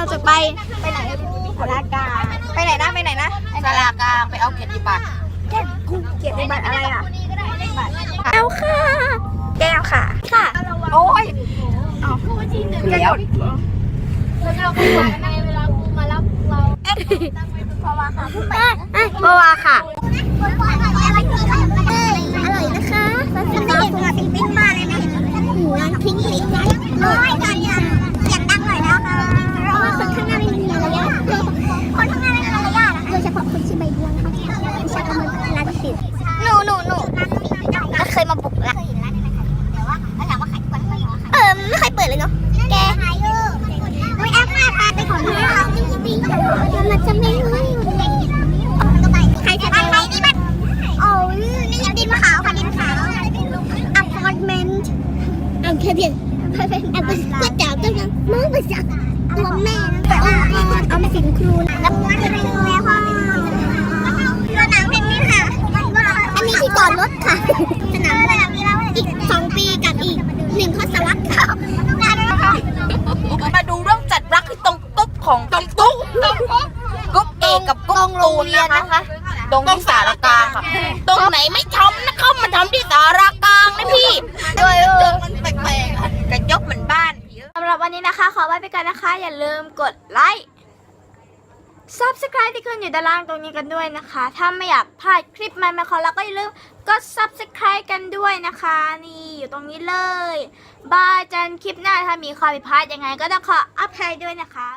เราจะไปไปไหนสารากลางไปไหนนะไปไหนนะสารากลางไปเอาเกียรติบัตรแก้กูเกียรติบัตรอะไรอะเอาค่ะ แก้วค่ะ ค่ะ โอ้ยเดี๋ยวปาวาค่ะปาวาค่ะอร่อยนะคะแล้วจะไม่เห็นค่ะปิ๊งปิ๊งมาเลยไหมหมูร้านพิงลิงนะโอ้ยดังยังอยากดังหน่อยนะคะเพราะว่าคนข้างหน้าไม่มีมารยาทคนข้างหน้าไม่มีมารยาทโดยเฉพาะคนชื่อใบบัวนะคะวิชาการเมืองร้านศิลป์หนูหนูหนูก็เคยมาบุกละเออไม่เคยเปิดเลยเนาะ แกอุ้ยแอปมาพาไปของเราจริงๆมันจะไม่รู้ใครจะไปไหนนี่มันโอ้ยนี่ดินขาวค่ะดินขาวอพาร์ตเมนต์อันเคเบียนอันเป็นก๋วยเตี๋ยวต้มยำมือภาษาตัวแม่แต่ว่าเอามาสินครูนะแล้วมันจะเป็นแม่พ่อตัวหนังเพลงนี้ค่ะอันนี้ที่จอดรถค่ะ สนามอีกสองปีกับอีกหนึ่งทศวรรษค่ะ มาดูเรื่องจัดรักที่ตรงตุ๊บของตรงตุ๊บกุ๊บเอกกับกุ๊บตูนนะคะ ตรงที่สารกลางค่ะ ตรงไหนไม่ทำนะเข้ามาทำที่สารกลางนะพี่ด้วยเจอมันแปลกๆอะกระจกเหมือนบ้านผีสำหรับวันนี้นะคะ ขอไว้ไปกันนะคะ อย่าลืมกดไลค์ subscribe ที่ขึ้นอยู่ด้านล่างตรงนี้กันด้วยนะคะ ถ้าไม่อยากพลาดคลิปใหม่ๆของเราก็อย่าลืมกด subscribe กันด้วยนะคะ นี่อยู่ตรงนี้เลย บายเจันคลิปหน้าถ้ามีข้อผิดพลาดยังไง ก็ต้องขออภัยด้วยนะคะ